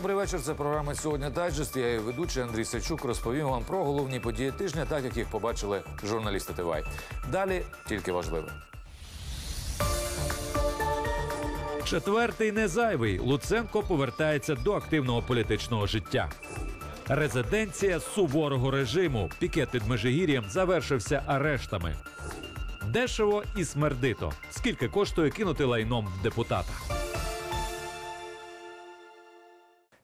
Добрий вечір. Це програма сьогодні Дайджест. Я її ведучий Андрій Сачук розповім вам про головні події тижня, так як їх побачили журналісти ТВАЙ. Далі тільки важливе. Четвертий не зайвий. Луценко повертається до активного політичного життя. Резиденція суворого режиму. Пікет під Межигір'ям завершився арештами. Дешево і смердито. Скільки коштує кинути лайном в депутата?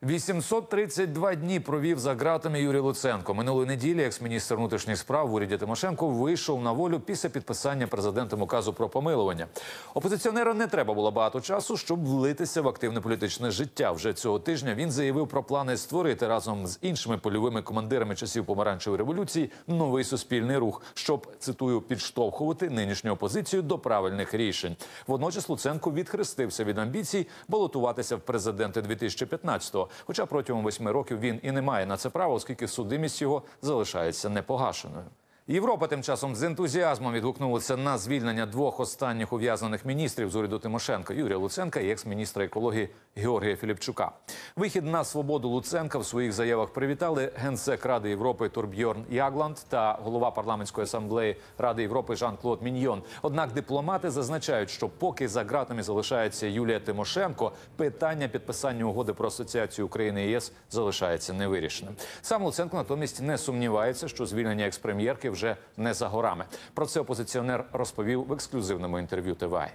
832 дні провів за ґратами Юрій Луценко. Минулої неділі екс-міністр внутрішніх справ в уряді Тимошенко вийшов на волю після підписання президентом указу про помилування. Опозиціонера не треба було багато часу, щоб влитися в активне політичне життя. Вже цього тижня він заявив про плани створити разом з іншими польовими командирами часів помаранчевої революції новий суспільний рух, щоб цитую підштовхувати нинішню опозицію до правильних рішень. Водночас Луценко відхрестився від амбіцій балотуватися в президенти 2015-го. Хоча протягом восьми років він і не має на це права, оскільки судимість його залишається непогашеною. Європа тим часом з ентузіазмом відгукнулася на звільнення двох останніх ув'язнених міністрів з уряду Тимошенка Юрія Луценка і екс-міністра екології Георгія Філіпчука. Вихід на свободу Луценка в своїх заявах привітали генсек Ради Європи Турбьорн Ягланд та голова парламентської асамблеї Ради Європи Жан-Клод Міньйон. Однак дипломати зазначають, що поки за ґратами залишається Юлія Тимошенко, питання підписання угоди про асоціацію України і ЄС залишається невирішеним. Сам Луценко натомість не сумнівається, що звільнення експрем'єрки вже не за горами. Про це опозиціонер розповів в ексклюзивному інтерв'ю ТВА.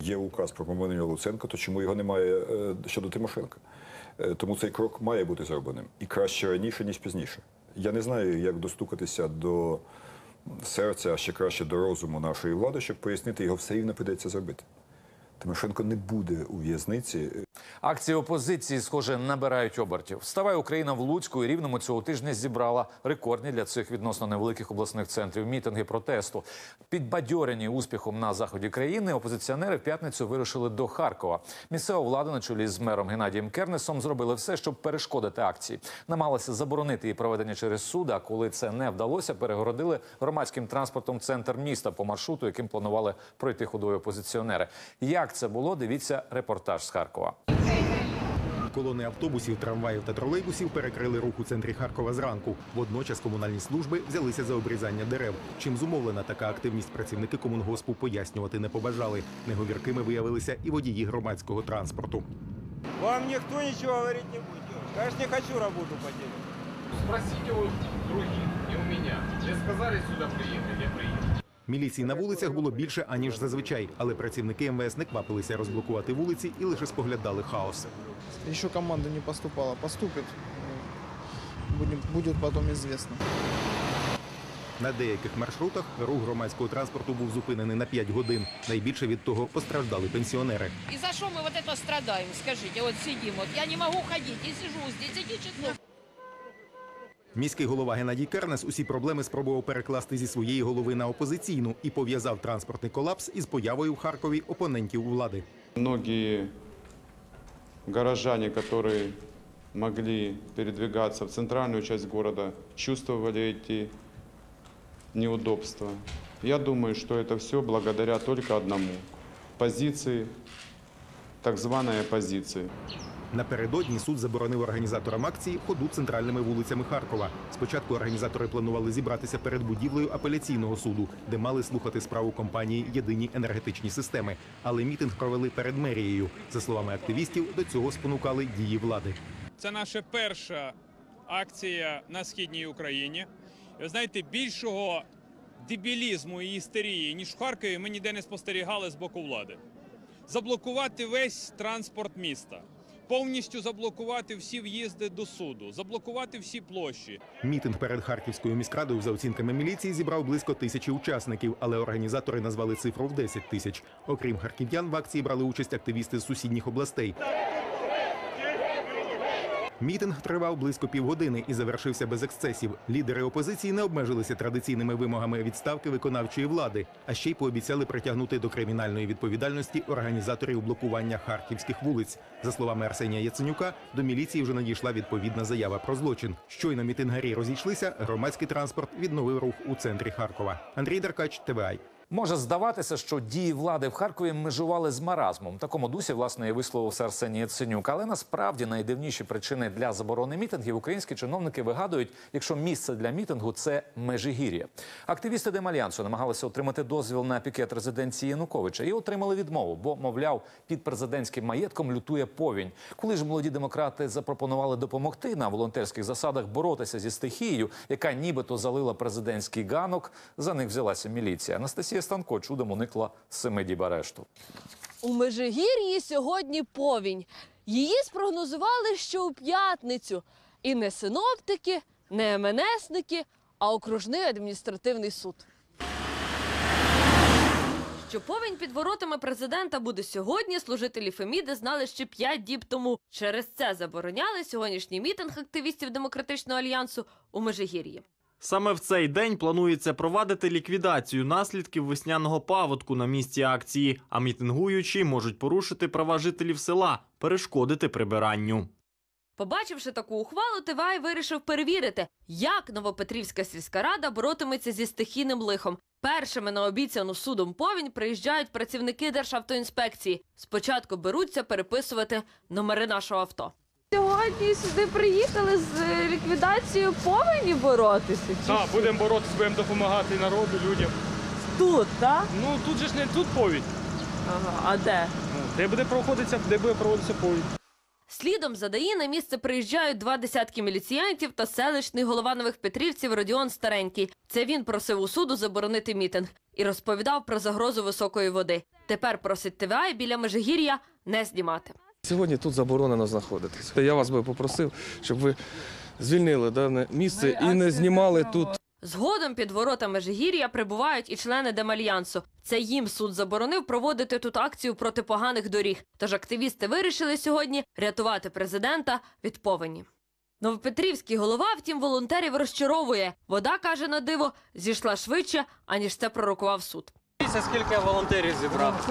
Є указ про помилення Луценка, то чому його немає е, щодо Тимошенка? Е, Тому цей крок має бути зробленим і краще раніше, ніж пізніше. Я не знаю, як достукатися до серця, а ще краще до розуму нашої влади, щоб пояснити, його все рівно прийдеться зробити. Тимошенко не буде у в'язниці. Акції опозиції, схоже, набирають обертів. Вставай Україна в Луцьку і рівному цього тижня зібрала рекордні для цих відносно невеликих обласних центрів мітинги протесту. Підбадьорені успіхом на заході країни, опозиціонери в п'ятницю вирушили до Харкова. Місцева влада на чолі з мером Геннадієм Кернесом зробили все, щоб перешкодити акції. Намагалися заборонити її проведення через суд. А коли це не вдалося, перегородили громадським транспортом центр міста по маршруту, яким планували пройти ходою опозиціонери. Як це було? Дивіться репортаж з Харкова. Колони автобусів, трамваїв та тролейбусів перекрили рух у центрі Харкова зранку. Водночас комунальні служби взялися за обрізання дерев. Чим зумовлена така активність працівники комунгоспу пояснювати не побажали. Неговіркими виявилися і водії громадського транспорту. Вам никто ничего говорить не будет. Я ж не хочу работу потерять. Спросите у других, не у меня. Мне сказали сюда приехать, я приехал. Міліції на вулицях було більше аніж зазвичай, але працівники МВС не квапилися розблокувати вулиці і лише споглядали хаос. Еще команда не поступала. Поступит. ну, Будем, будет потом. На деяких маршрутах рух громадського транспорту був зупинений на 5 годин. Найбільше від того постраждали пенсіонери. И за что мы вот это страдаем, скажите? Вот сидим, вот я не могу ходить и сижу с 10 часов. Міський голова Геннадій Кернес усі проблеми спробував перекласти зі своєї голови на опозиційну і пов'язав транспортний колапс із появою в Харкові опонентів влади. Многие горожане, которые могли передвигаться в центральную часть города, чувствовали эти неудобства. Я думаю, что это все благодаря только одному – позиции, так званой оппозиции. Напередодні суд заборонив організаторам акції ходу центральними вулицями Харкова. Спочатку організатори планували зібратися перед будівлею апеляційного суду, де мали слухати справу компанії Єдині енергетичні системи. Але мітинг провели перед мерією. За словами активістів, до цього спонукали дії влади. Це наша перша акція на східній Україні. Ви знаєте, більшого дебілізму і істерії, ніж в Харкові, ми ніде не спостерігали з боку влади. Заблокувати весь транспорт міста, повністю заблокувати всі в'їзди до суду, заблокувати всі площі. Мітинг перед Харківською міськрадою за оцінками міліції зібрав близько тисячі учасників, але організатори назвали цифру в 10 тисяч. Окрім харків'ян, в акції брали участь активісти з сусідніх областей. Мітинг тривав близько півгодини і завершився без ексцесів. Лідери опозиції не обмежилися традиційними вимогами відставки виконавчої влади, а ще й пообіцяли притягнути до кримінальної відповідальності організаторів блокування харківських вулиць. За словами Арсенія Яценюка, до міліції вже надійшла відповідна заява про злочин. Щойно мітингарі розійшлися, громадський транспорт відновив рух у центрі Харкова. Андрій Деркач, ТВАЙ. Може здаватися, що дії влади в Харкові межували з маразмом. В такому дусі власне і висловився Арсеній Яценюк. Але насправді найдивніші причини для заборони мітингів українські чиновники вигадують, якщо місце для мітингу це Межигір'я. Активісти Демальянсу намагалися отримати дозвіл на пікет резиденції Януковича і отримали відмову, бо мовляв, під президентським маєтком лютує повінь. Коли ж молоді демократи запропонували допомогти на волонтерських засадах боротися зі стихією, яка нібито залила президентський ганок, за них взялася міліція. Анастасія Станко чудом уникла семи діб арешту. У Межигір'ї сьогодні повінь. Її спрогнозували ще у п'ятницю. І не синоптики, не МНСники, а окружний адміністративний суд. Що повінь під воротами президента буде сьогодні, служителі Феміди знали ще п'ять діб тому. Через це забороняли сьогоднішній мітинг активістів Демократичного альянсу у Межигір'ї. Саме в цей день планується провадити ліквідацію наслідків весняного паводку на місці акції, а мітингуючі можуть порушити права жителів села, перешкодити прибиранню. Побачивши таку ухвалу, Тивай вирішив перевірити, як Новопетрівська сільська рада боротиметься зі стихійним лихом. Першими на обіцяну судом повінь приїжджають працівники Державтоінспекції. Спочатку беруться переписувати номери нашого авто. Сьогодні сюди приїхали з ліквідацією повені боротися. Так, будемо боротися, будемо допомагати народу, людям. Тут, так? Ну тут же ж не тут повідь. Ага, а де? Ну, де буде проходитися, де буде проводитися повідь. Слідом за ДАІ на місце приїжджають два десятки міліціянтів та селищний голова нових Петрівців Родіон Старенький. Це він просив у суду заборонити мітинг і розповідав про загрозу високої води. Тепер просить ТВА біля Межигір'я не знімати. Сьогодні тут заборонено знаходитись. Я вас би попросив, щоб ви звільнили дане місце і не знімали тут. Згодом під воротами Межигір'я прибувають і члени Демальянсу. Це їм суд заборонив проводити тут акцію проти поганих доріг. Тож активісти вирішили сьогодні рятувати президента від повені. Новопетрівський голова, втім, волонтерів розчаровує. Вода каже на диво, зійшла швидше, аніж це пророкував суд. Дивіться, скільки волонтерів зібрав.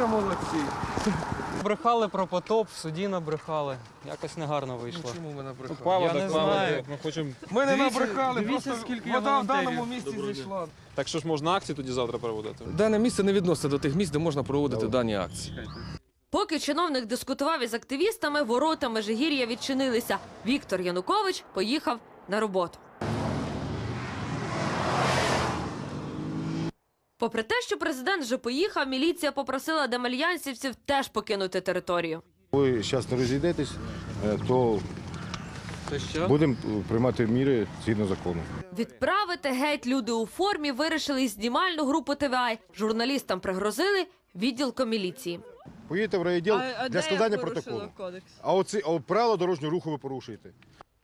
Брехали про потоп, в суді набрехали. Якось негарно вийшло. Чому ви набрехали? Я не знаю. Ми хочемо. Ми не Дивіться- набрехали, дивіться, просто скільки вода в даному місці зійшла. Так що ж можна акції тоді завтра проводити? Дане місце не відноситься до тих місць, де можна проводити дані акції. Поки чиновник дискутував із активістами, ворота Межигір'я відчинилися. Віктор Янукович поїхав на роботу. Попри те, що президент вже поїхав, міліція попросила демальянсівців теж покинути територію. Ви зараз не розійдетесь, е, то будемо приймати міри згідно закону. Відправити геть люди у формі вирішили й знімальну групу ТВА. Журналістам пригрозили відділком міліції. Поїдете в райвідділ для складання протоколу. А оці а правила дорожнього руху ви порушуєте.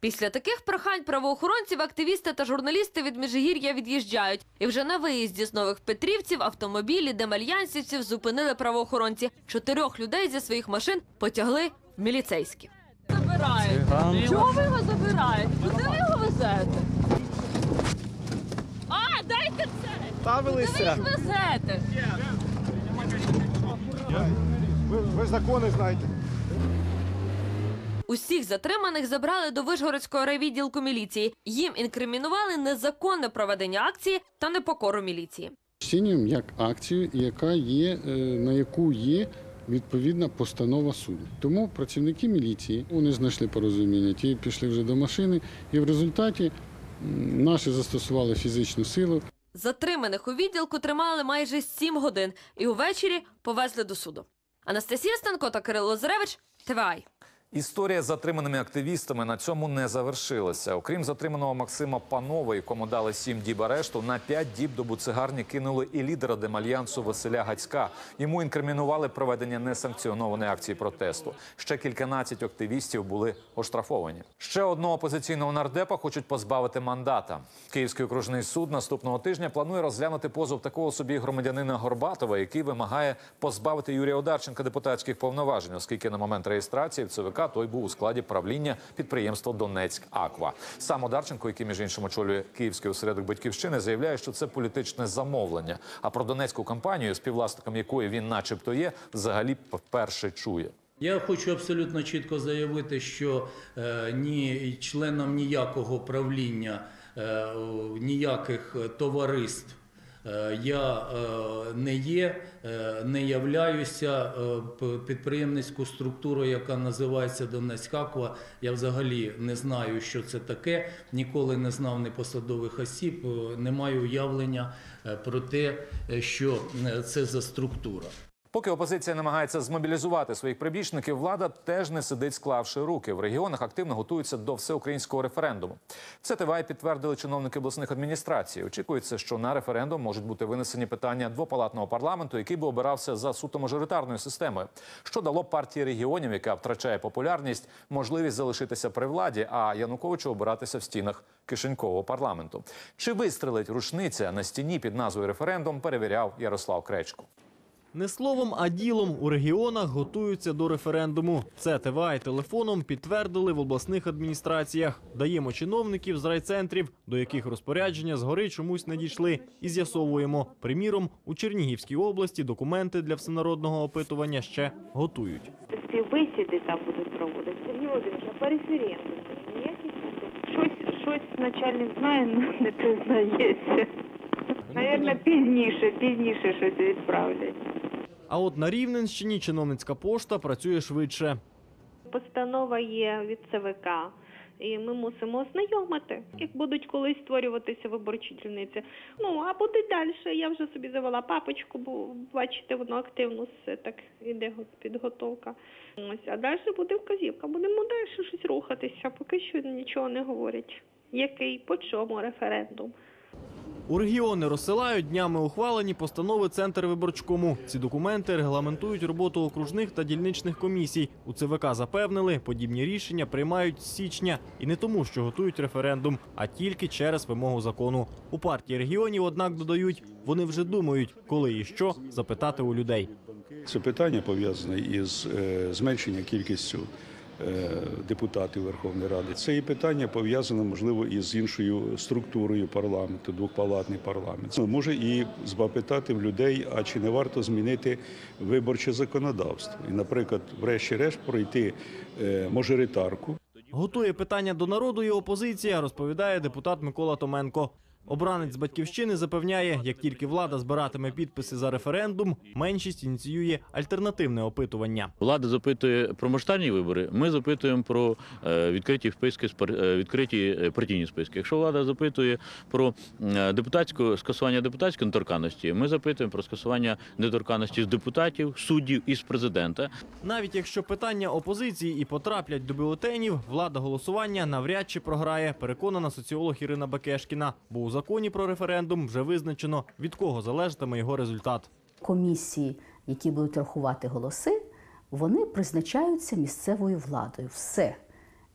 Після таких прохань правоохоронців, активісти та журналісти від Межигір'я від'їжджають. І вже на виїзді з нових Петрівців автомобілі демальянсівців зупинили правоохоронці. Чотирьох людей зі своїх машин потягли в міліцейські. Забираєте. Чого ви його забираєте? Куди ви його везете? А, дайте це! Ставилися. Куди ви їх везете? Ви, ви закони знаєте. Усіх затриманих забрали до Вишгородського райвідділку міліції. Їм інкримінували незаконне проведення акції та непокору міліції. Оцінюємо як акцію, яка є, е, на яку є відповідна постанова суду. Тому працівники міліції вони знайшли порозуміння, ті пішли вже до машини, і в результаті наші застосували фізичну силу. Затриманих у відділку тримали майже сім годин і увечері повезли до суду. Анастасія Станко та Кирило Лозаревич, ТВАЙ. Історія з затриманими активістами на цьому не завершилася. Окрім затриманого Максима Панова, якому дали сім діб арешту, на п'ять діб до буцегарні кинули і лідера демальянсу Василя Гацька. Йому інкримінували проведення несанкціонованої акції протесту. Ще кільканадцять активістів були оштрафовані. Ще одного опозиційного нардепа хочуть позбавити мандата. Київський окружний суд наступного тижня планує розглянути позов такого собі громадянина Горбатова, який вимагає позбавити Юрія Одарченка депутатських повноважень, оскільки на момент реєстрації в ЦВК той був у складі правління підприємства Донецьк Аква. Сам Одарченко, який між іншим очолює Київський осередок батьківщини, заявляє, що це політичне замовлення. А про донецьку кампанію, співвласником якої він, начебто, є, взагалі вперше чує. Я хочу абсолютно чітко заявити, що е, ні членам ніякого правління, е, ніяких товариств Е, Я е, не є, е, не являюся е, підприємницькою структурою, яка називається Донецькакова. Я взагалі не знаю, що це таке. Ніколи не знав ні посадових осіб, е, не маю уявлення е, про те, е, що е, це за структура. Поки опозиція намагається змобілізувати своїх прибічників, влада теж не сидить, склавши руки. В регіонах активно готуються до всеукраїнського референдуму. Це ТВА підтвердили чиновники обласних адміністрацій. Очікується, що на референдум можуть бути винесені питання двопалатного парламенту, який би обирався за суто мажоритарною системою, що дало партії регіонів, яка втрачає популярність, можливість залишитися при владі, а Януковичу обиратися в стінах кишенькового парламенту. Чи вистрелить рушниця на стіні під назвою референдум? Перевіряв Ярослав Кречко. Не словом, а ділом у регіонах готуються до референдуму. Це ТВА і телефоном підтвердили в обласних адміністраціях. Даємо чиновників з райцентрів, до яких розпорядження згори чомусь не дійшли, і з'ясовуємо. Приміром, у Чернігівській області документи для всенародного опитування ще готують. співбесіди там будуть проводити. Сергій Володимирович, а по щось, щось начальник знає, але не признається. Навірно, пізніше, пізніше щось відправлять. А от на Рівненщині чиновницька пошта працює швидше. Постанова є від ЦВК. І ми мусимо ознайомити, як будуть колись створюватися виборчі дільниці. Ну а буде далі. Я вже собі завела папочку, бо бачите, воно активно все так іде підготовка. Ось, а далі буде вказівка. Будемо далі щось рухатися, поки що нічого не говорять. Який по чому референдум? У регіони розсилають днями ухвалені постанови Центр виборчкому. Ці документи регламентують роботу окружних та дільничних комісій. У ЦВК запевнили, подібні рішення приймають з січня і не тому, що готують референдум, а тільки через вимогу закону. У партії регіонів, однак, додають, вони вже думають, коли і що запитати у людей. Це питання пов'язане із е, зменшенням кількістю депутатів Верховної Ради. Це і питання пов'язане, можливо, із іншою структурою парламенту, двопалатний парламент. Ну, Може і запитати в людей, а чи не варто змінити виборче законодавство, і, наприклад, врешті-решт пройти е, мажоритарку. Готує питання до народу і опозиція, розповідає депутат Микола Томенко. Обранець з батьківщини запевняє, як тільки влада збиратиме підписи за референдум, меншість ініціює альтернативне опитування. Влада запитує про масштабні вибори. Ми запитуємо про е, відкриті списки е, відкриті е, партійні списки. Якщо влада запитує про депутатську скасування депутатської недоторканності, ми запитуємо про скасування недоторканності з депутатів, суддів і з президента. Навіть якщо питання опозиції і потраплять до бюлетенів, влада голосування навряд чи програє, переконана соціолог Ірина Бакешкіна. Бо законі про референдум вже визначено, від кого залежатиме його результат. комісії, які будуть рахувати голоси, вони призначаються місцевою владою. Все.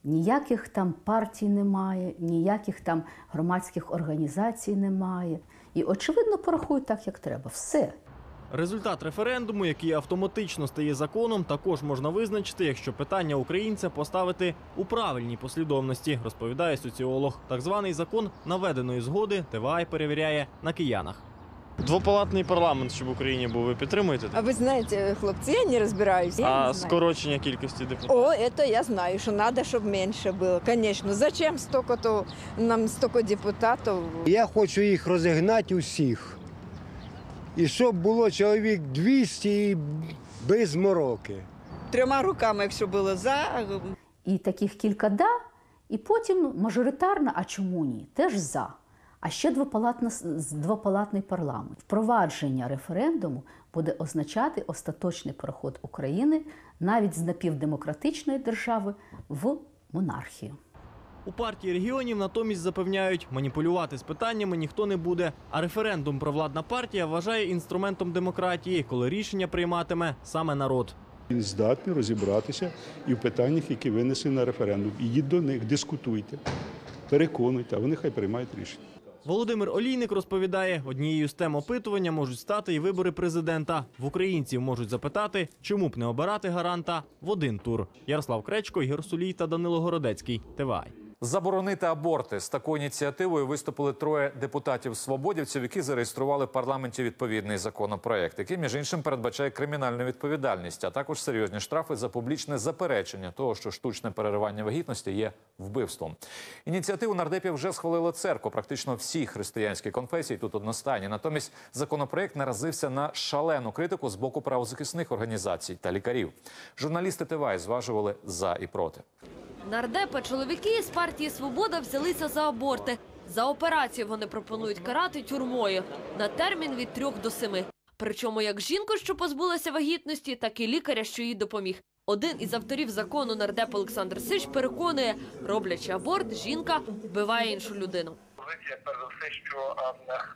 Ніяких там партій немає, ніяких там громадських організацій немає. І, очевидно, порахують так, як треба. Все. Результат референдуму, який автоматично стає законом, також можна визначити, якщо питання українця поставити у правильній послідовності, розповідає соціолог. Так званий закон наведеної згоди ТВА перевіряє на киянах. Двопалатний парламент, щоб в Україні був, ви підтримуєте? А вы знаете, хлопцы, я не разбираюсь. Я А не знаю. скорочення кількості депутатів? О, это я знаю, что надо, чтобы меньше было. Конечно. Зачем столько-то нам столько депутатов? Я хочу їх розігнати усіх. І щоб було чоловік 200 і без мороки. Трьома руками, якщо було за. І таких кілька да, і потім мажоритарна, а чому ні? Теж за. А ще двопалатна, двопалатний парламент. Впровадження референдуму буде означати остаточний переход України навіть з напівдемократичної держави в монархію. У партії регіонів натомість запевняють, маніпулювати з питаннями ніхто не буде. А референдум провладна партія вважає інструментом демократії, коли рішення прийматиме саме народ. Він здатний розібратися і в питаннях, які винесені на референдум. Ідіть до них, дискутуйте, переконуйте, а вони хай приймають рішення. Володимир Олійник розповідає, однією з тем опитування можуть стати і вибори президента. В українців можуть запитати, чому б не обирати гаранта в один тур. Ярослав Кречко, Ігор Сулій та Данило Городецький. ТВА. Заборонити аборти з такою ініціативою виступили троє депутатів свободівців, які зареєстрували в парламенті відповідний законопроект, який між іншим передбачає кримінальну відповідальність, а також серйозні штрафи за публічне заперечення того, що штучне переривання вагітності є вбивством. Ініціативу нардепів вже схвалила церква. Практично всі християнські конфесії тут одностайні. Натомість законопроект наразився на шалену критику з боку правозахисних організацій та лікарів. Журналісти ТВА зважували за і проти. Нардепи чоловіки з партії Свобода взялися за аборти. За операцію вони пропонують карати тюрмою на термін від трьох до семи. Причому як жінку, що позбулася вагітності, так і лікаря, що їй допоміг. Один із авторів закону нардеп Олександр Сич переконує, роблячи аборт, жінка вбиває іншу людину. Позиція, перш за все, що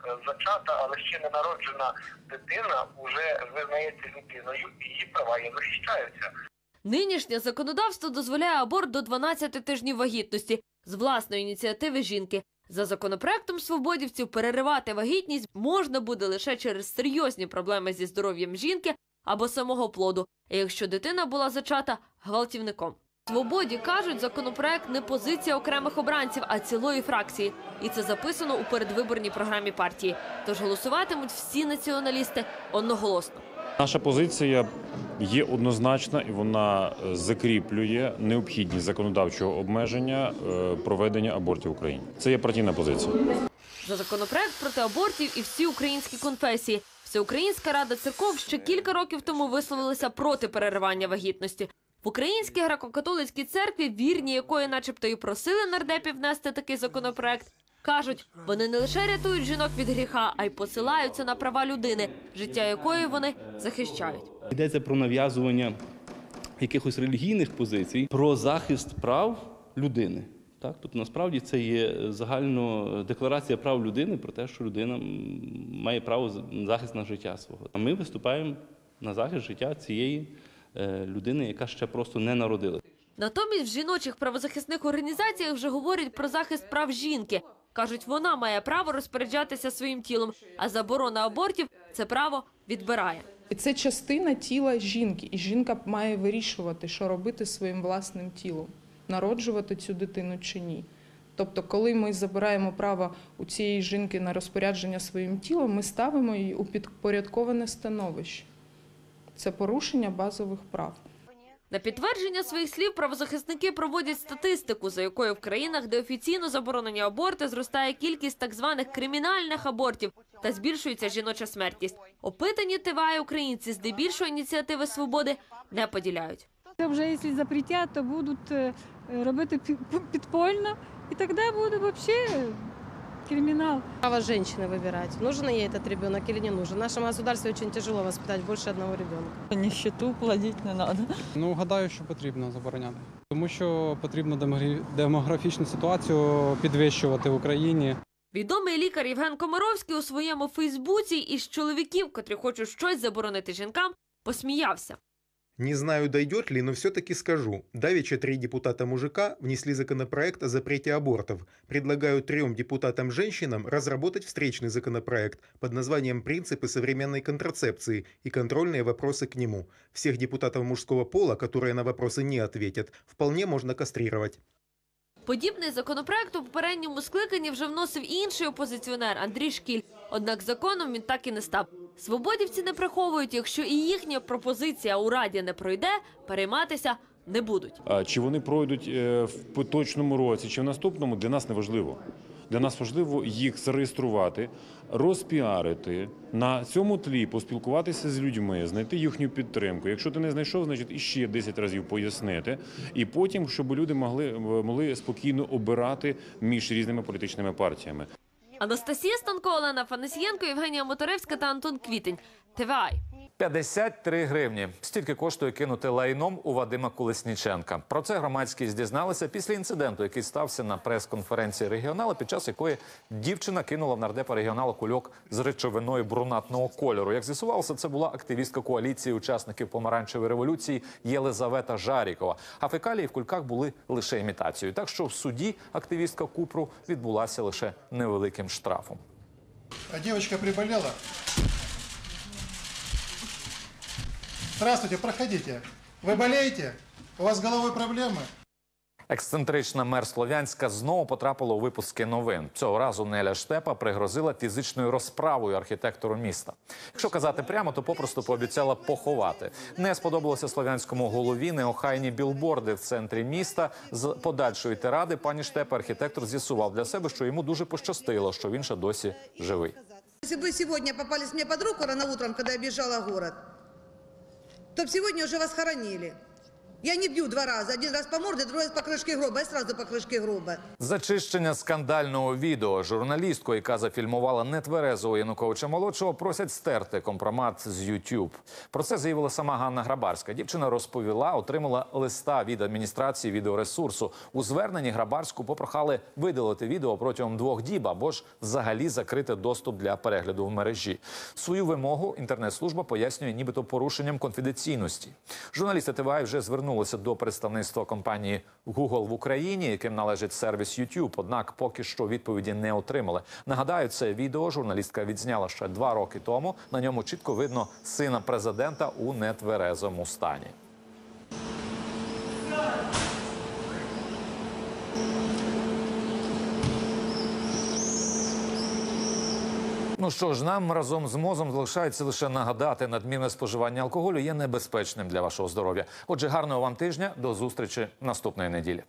е, зачата, але ще не народжена дитина вже визнається людиною її права її захищаються. Нинішнє законодавство дозволяє аборт до 12 тижнів вагітності з власної ініціативи жінки. За законопроектом свободівців переривати вагітність можна буде лише через серйозні проблеми зі здоров'ям жінки або самого плоду, якщо дитина була зачата гвалтівником. Свободі кажуть, законопроект не позиція окремих обранців, а цілої фракції, і це записано у передвиборній програмі партії. Тож голосуватимуть всі націоналісти одноголосно. Наша позиція є однозначна і вона е, закріплює необхідність законодавчого обмеження е, проведення абортів в Україні. Це є партійна позиція. За законопроект проти абортів і всі українські конфесії. Всеукраїнська рада церков ще кілька років тому висловилася проти переривання вагітності. В Українській греко-католицькій церкві, вірні якої, начебто, і просили нардепів внести такий законопроект, кажуть, вони не лише рятують жінок від гріха, а й посилаються на права людини, життя якої вони захищають. Йдеться про нав'язування якихось релігійних позицій, про захист прав людини. Так, тобто насправді це є загально декларація прав людини про те, що людина має право на захист на життя свого. А ми виступаємо на захист життя цієї е, людини, яка ще просто не народилася. Натомість в жіночих правозахисних організаціях вже говорять про захист прав жінки. Кажуть, вона має право розпоряджатися своїм тілом, а заборона абортів це право відбирає. Це частина тіла жінки, і жінка має вирішувати, що робити своїм власним тілом, народжувати цю дитину чи ні. Тобто, коли ми забираємо право у цієї жінки на розпорядження своїм тілом, ми ставимо її у підпорядковане становище. Це порушення базових прав. На підтвердження своїх слів правозахисники проводять статистику, за якою в країнах, де офіційно заборонені аборти, зростає кількість так званих кримінальних абортів та збільшується жіноча смертність. Опитані ТВА українці здебільшого ініціативи свободи не поділяють. Це вже якщо запретять, то будуть е, робити пі- підпольно, і тоді буде взагалі кримінал. Право женщины выбирать, нужен ей этот ребенок или не нужен. В нашем государстве очень тяжело воспитать больше одного ребенка. Нищету плодить не треба. Ну, гадаю, що потрібно забороняти. Тому що потрібно демогрі- демографічну ситуацію підвищувати в Україні. Відомий лікар Євген Комаровський у своєму Фейсбуці із чоловіків, котрі хочуть щось заборонити жінкам, посміявся. Не знаю, дойдет ли, но все-таки скажу. Давеча три депутата-мужика внесли законопроект о запрете абортов. Предлагаю трем депутатам-женщинам разработать встречный законопроект под названием «Принципы современной контрацепции и контрольные вопросы к нему». Всех депутатов мужского пола, которые на вопросы не ответят, вполне можно кастрировать. Подібний законопроект у попередньому скликанні вже вносив інший опозиціонер Андрій Шкіль. Однак законом він так і не став. Свободівці не приховують, якщо і їхня пропозиція у раді не пройде, перейматися не будуть. А Чи вони пройдуть е, в поточному році, чи в наступному, для нас не важливо. Для нас важливо їх зареєструвати, розпіарити на цьому тлі, поспілкуватися з людьми, знайти їхню підтримку. Якщо ти не знайшов, значить іще 10 разів пояснити, і потім, щоб люди могли, могли спокійно обирати між різними політичними партіями. Анастасія Станко, Олена Фанасієнко, Євгенія Моторевська та Антон Квітень. ТВАЙ. 53 гривні. Стільки коштує кинути лайном у Вадима Колесніченка. Про це громадськість дізналися після інциденту, який стався на прес-конференції регіонала, під час якої дівчина кинула в нардепа регіоналу кульок з речовиною брунатного кольору. Як з'ясувалося, це була активістка коаліції учасників помаранчевої революції Єлизавета Жарікова. А фекалії в кульках були лише імітацією. Так що в суді активістка Купру відбулася лише невеликим штрафом. А девочка приболела? Здравствуйте, проходите. Вы болеете? У вас с головой проблемы? Ексцентрична мер Слов'янська знову потрапила у випуски новин. Цього разу Неля Штепа пригрозила фізичною розправою архітектору міста. Якщо казати прямо, то попросту пообіцяла поховати. Не сподобалося слов'янському голові неохайні білборди в центрі міста. З подальшої тиради пані Штепа архітектор з'ясував для себе, що йому дуже пощастило, що він ще досі живий. Если бы сегодня попались мне под руку рано утром, когда я бежала в город, то сегодня уже вас хоронили. Я не бью два раза. Один раз по морде, другой раз по крышке гроба. Я сразу по крышке гроба. Зачищення скандального відео журналістку, яка зафільмувала нетверезого Януковича молодшого, просять стерти компромат з YouTube. Про це заявила сама Ганна Грабарська. Дівчина розповіла, отримала листа від адміністрації відеоресурсу. У зверненні Грабарську попрохали видалити відео протягом двох діб або ж взагалі закрити доступ для перегляду в мережі. Свою вимогу інтернет-служба пояснює, нібито порушенням конфіденційності. Журналісти ТВА вже звернулися до представництва компанії Google в Україні, яким належить сервіс YouTube, Однак поки що відповіді не отримали. Нагадаю, це відео журналістка відзняла ще два роки тому. На ньому чітко видно сина президента у нетверезому стані. Ну що ж, нам разом з мозом залишається лише нагадати, надмірне споживання алкоголю є небезпечним для вашого здоров'я. Отже, гарного вам тижня, до зустрічі наступної неділі.